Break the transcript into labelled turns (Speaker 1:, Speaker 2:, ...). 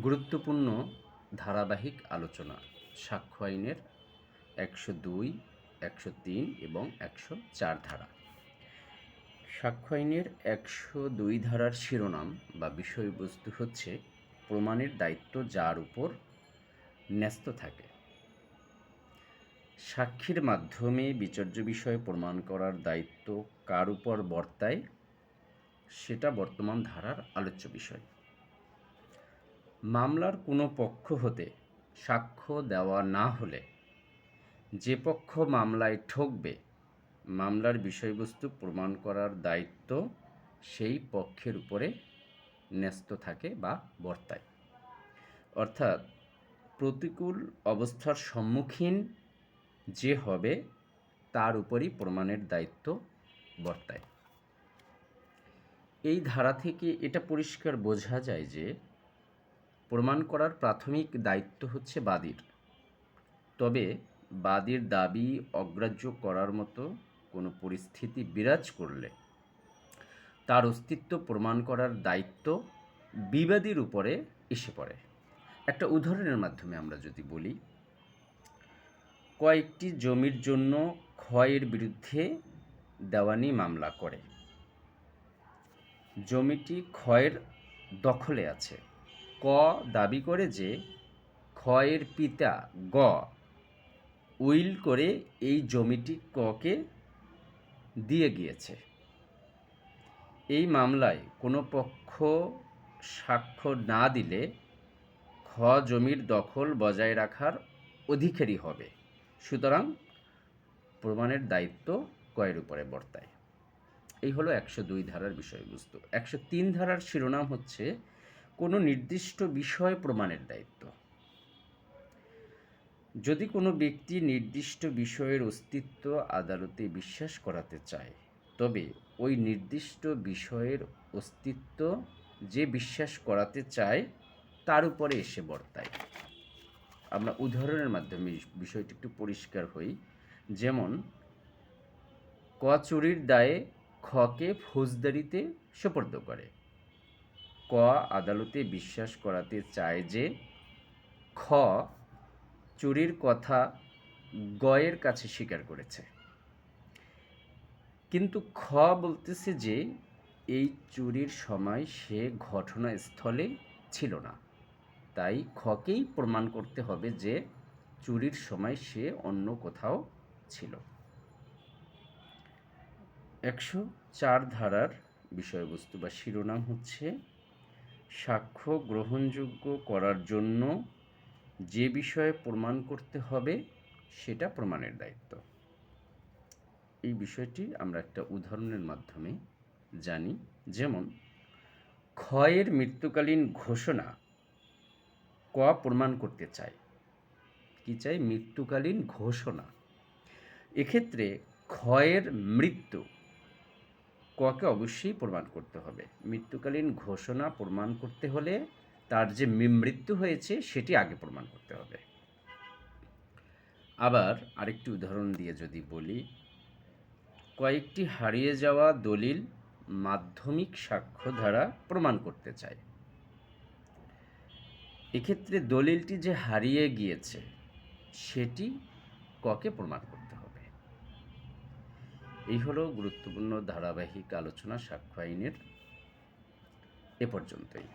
Speaker 1: গুরুত্বপূর্ণ ধারাবাহিক আলোচনা, সাক্ষ্য আইনের একশো দুই, একশো তিন এবং একশো চার ধারা। সাক্ষ্য আইনের একশো দুই ধারার শিরোনাম বা বিষয়বস্তু হচ্ছে প্রমাণের দায়িত্ব যার উপর ন্যস্ত থাকে। সাক্ষীর মাধ্যমে বিচার্য বিষয় প্রমাণ করার দায়িত্ব কার উপর বর্তায়, সেটা বর্তমান ধারার আলোচ্য বিষয়। মামলার কোনো পক্ষ হতে সাক্ষ্য দেওয়া না হলে যে পক্ষ মামলায় ঠকবে, মামলার বিষয়বস্তু প্রমাণ করার দায়িত্ব সেই পক্ষের উপরে ন্যস্ত থাকে বা বর্তায়। অর্থাৎ প্রতিকূল অবস্থার সম্মুখীন যে হবে তার উপরই প্রমাণের দায়িত্ব বর্তায়। এই ধারা থেকে এটা পরিষ্কার বোঝা যায় যে প্রমাণ করার প্রাথমিক দায়িত্ব হচ্ছে বাদীর। তবে বাদীর দাবি অগ্রাহ্য করার মতো কোনো পরিস্থিতি বিরাজ করলে তার অস্তিত্ব প্রমাণ করার দায়িত্ব বিবাদীর উপরে এসে পড়ে। একটা উদাহরণের মাধ্যমে আমরা যদি বলি, কয়েকটি জমির জন্য ক্ষয়ের বিরুদ্ধে দেওয়ানি মামলা করে। জমিটি ক্ষয়ের দখলে আছে। ক দাবি করে যে, ক্ষয়ের পিতা গ উইল করে এই জমিটি ককে দিয়ে গিয়েছে। এই মামলায় কোনো পক্ষ সাক্ষ্য না দিলে খ জমির দখল বজায় রাখার অধিকারী হবে। সুতরাং প্রমাণের দায়িত্ব কয়ের উপরে বর্তায়। এই হলো একশো দুই ধারার বিষয়বস্তু। একশো তিন ধারার শিরোনাম হচ্ছে কোনো নির্দিষ্ট বিষয় প্রমাণের দায়িত্ব। যদি কোনো ব্যক্তি নির্দিষ্ট বিষয়ের অস্তিত্ব আদালতে বিশ্বাস করাতে চায়, তবে ওই নির্দিষ্ট বিষয়ের অস্তিত্ব যে বিশ্বাস করাতে চায়, তার উপরে এসে বর্তায়। আমরা উদাহরণের মাধ্যমে বিষয়টি একটু পরিষ্কার হই। যেমন, ক চুরির দায়ে খকে ফৌজদারিতে সোপর্দ করে। ক আদালতে বিশ্বাস করাতে চায় যে, খ চুরির কথা গয়ের কাছে স্বীকার করেছে। কিন্তু খ বলতেছে যে, এই চুরির সময় সে ঘটনাস্থলে ছিল না। তাই খকেই প্রমাণ করতে হবে যে, চুরির সময় সে অন্য কোথাও ছিল। একশো চার ধারার বিষয়বস্তু বা শিরোনাম হচ্ছে সাক্ষ্য গ্রহণযোগ্য করার জন্য যে বিষয়ে প্রমাণ করতে হবে, সেটা প্রমাণের দায়িত্ব। এই বিষয়টি আমরা একটা উদাহরণের মাধ্যমে জানি। যেমন, ক্ষয়ের মৃত্যুকালীন ঘোষণা ক প্রমাণ করতে চায়? কি চাই মৃত্যুকালীন ঘোষণা। এক্ষেত্রে ক্ষয়ের মৃত্যু ককে অবশ্যই প্রমাণ করতে হবে। মৃত্যুকালীন ঘোষণা প্রমাণ করতে হলে তার যে মৃত্যু হয়েছে সেটি আগে প্রমাণ করতে হবে। আবার আরেকটি উদাহরণ দিয়ে যদি বলি, কয়েকটি হারিয়ে যাওয়া দলিল মাধ্যমিক সাক্ষ্য দ্বারা প্রমাণ করতে চায়। এক্ষেত্রে দলিলটি যে হারিয়ে গিয়েছে, সেটি ককে প্রমাণ করতে এই হলো গুরুত্বপূর্ণ ধারাবাহিক আলোচনা সাক্ষ্য আইনের এ পর্যন্তই।